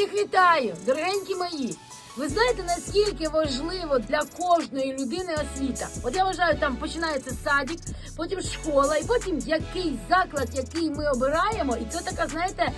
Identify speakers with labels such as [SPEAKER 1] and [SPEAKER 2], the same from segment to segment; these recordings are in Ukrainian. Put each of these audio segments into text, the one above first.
[SPEAKER 1] Всіх вітаю, дорогенькі мої. Ви знаєте, наскільки важливо для кожної людини освіта? От я вважаю, там починається садик, потім школа, і потім який заклад, який ми обираємо, і це така, знаєте,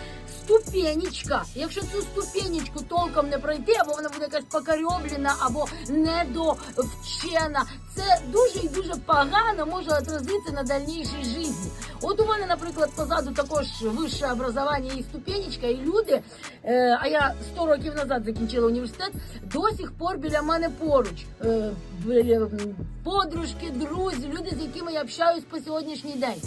[SPEAKER 1] ступенечка. Якщо цю ступенечку толком не пройти, або вона буде якась покарьоблена, або недовчена, це дуже і дуже погано може отразитися на дальнішій житті. От у мене, наприклад, позаду також вище образування і ступенечка, і люди. Е, а я 100 років назад закінчила університет. До сих пор біля мене поруч. Е, подружки, друзі, люди, з якими я общаюсь по сьогоднішній день.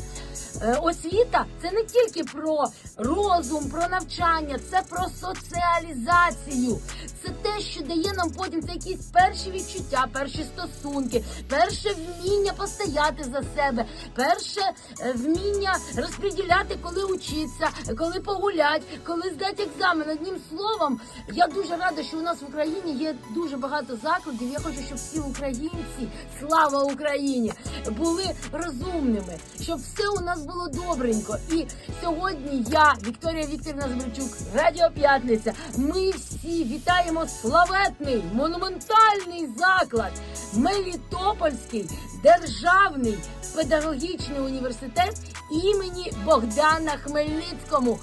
[SPEAKER 1] Е, Освіта це не тільки про розум, про навчання, це про соціалізацію. Це те, що дає нам потім це якісь перші відчуття, перші стосунки, перше вміння постояти за себе, перше е, вміння розподіляти, коли учитися, коли погулять, коли здати екзамен. Одним словом, я дуже рада, що у нас в Україні є дуже багато закладів. Я хочу, щоб всі українці, слава Україні, були розумними, щоб все у нас було добренько. І сьогодні я, Вікторія Вікторівна Збирчук, Радіо П'ятниця. Ми всі вітаємо славетний монументальний заклад Мелітопольський державний педагогічний університет імені Богдана Хмельницькому.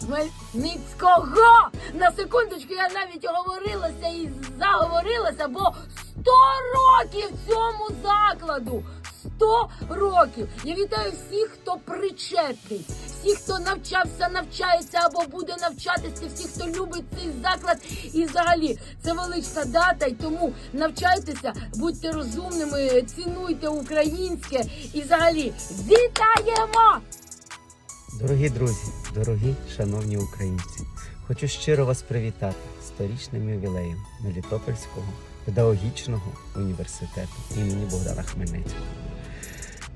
[SPEAKER 1] Хмельницького! На секундочку я навіть оговорилася і заговорилася, бо 100 років цьому закладу! 100 років! Я вітаю всіх, хто причетний, всіх, хто навчався, навчається або буде навчатися, всіх, хто любить цей заклад. І взагалі це велична дата, і тому навчайтеся, будьте розумними, цінуйте українське і взагалі вітаємо!
[SPEAKER 2] Дорогі друзі, дорогі шановні українці, хочу щиро вас привітати сторічним ювілеєм Мелітопольського педагогічного університету імені Богдана Хмельницького.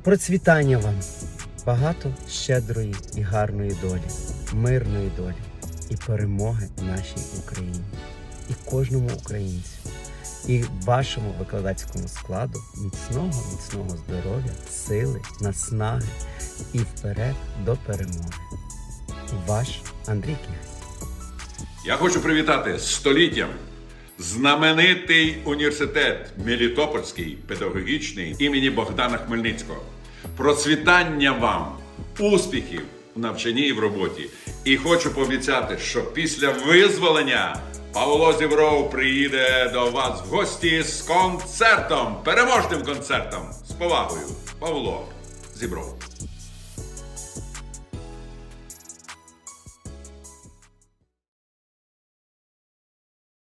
[SPEAKER 2] Процвітання вам, багато щедрої і гарної долі, мирної долі і перемоги нашій Україні і кожному українцю, і вашому викладацькому складу міцного, міцного здоров'я, сили, наснаги і вперед до перемоги. Ваш Андрій Князь.
[SPEAKER 3] Я хочу привітати століттям знаменитий університет Мелітопольський педагогічний імені Богдана Хмельницького. Процвітання вам, успіхів в навчанні і в роботі. І хочу пообіцяти, що після визволення Павло Зівров приїде до вас в гості з концертом, переможним концертом. З повагою, Павло Зібров.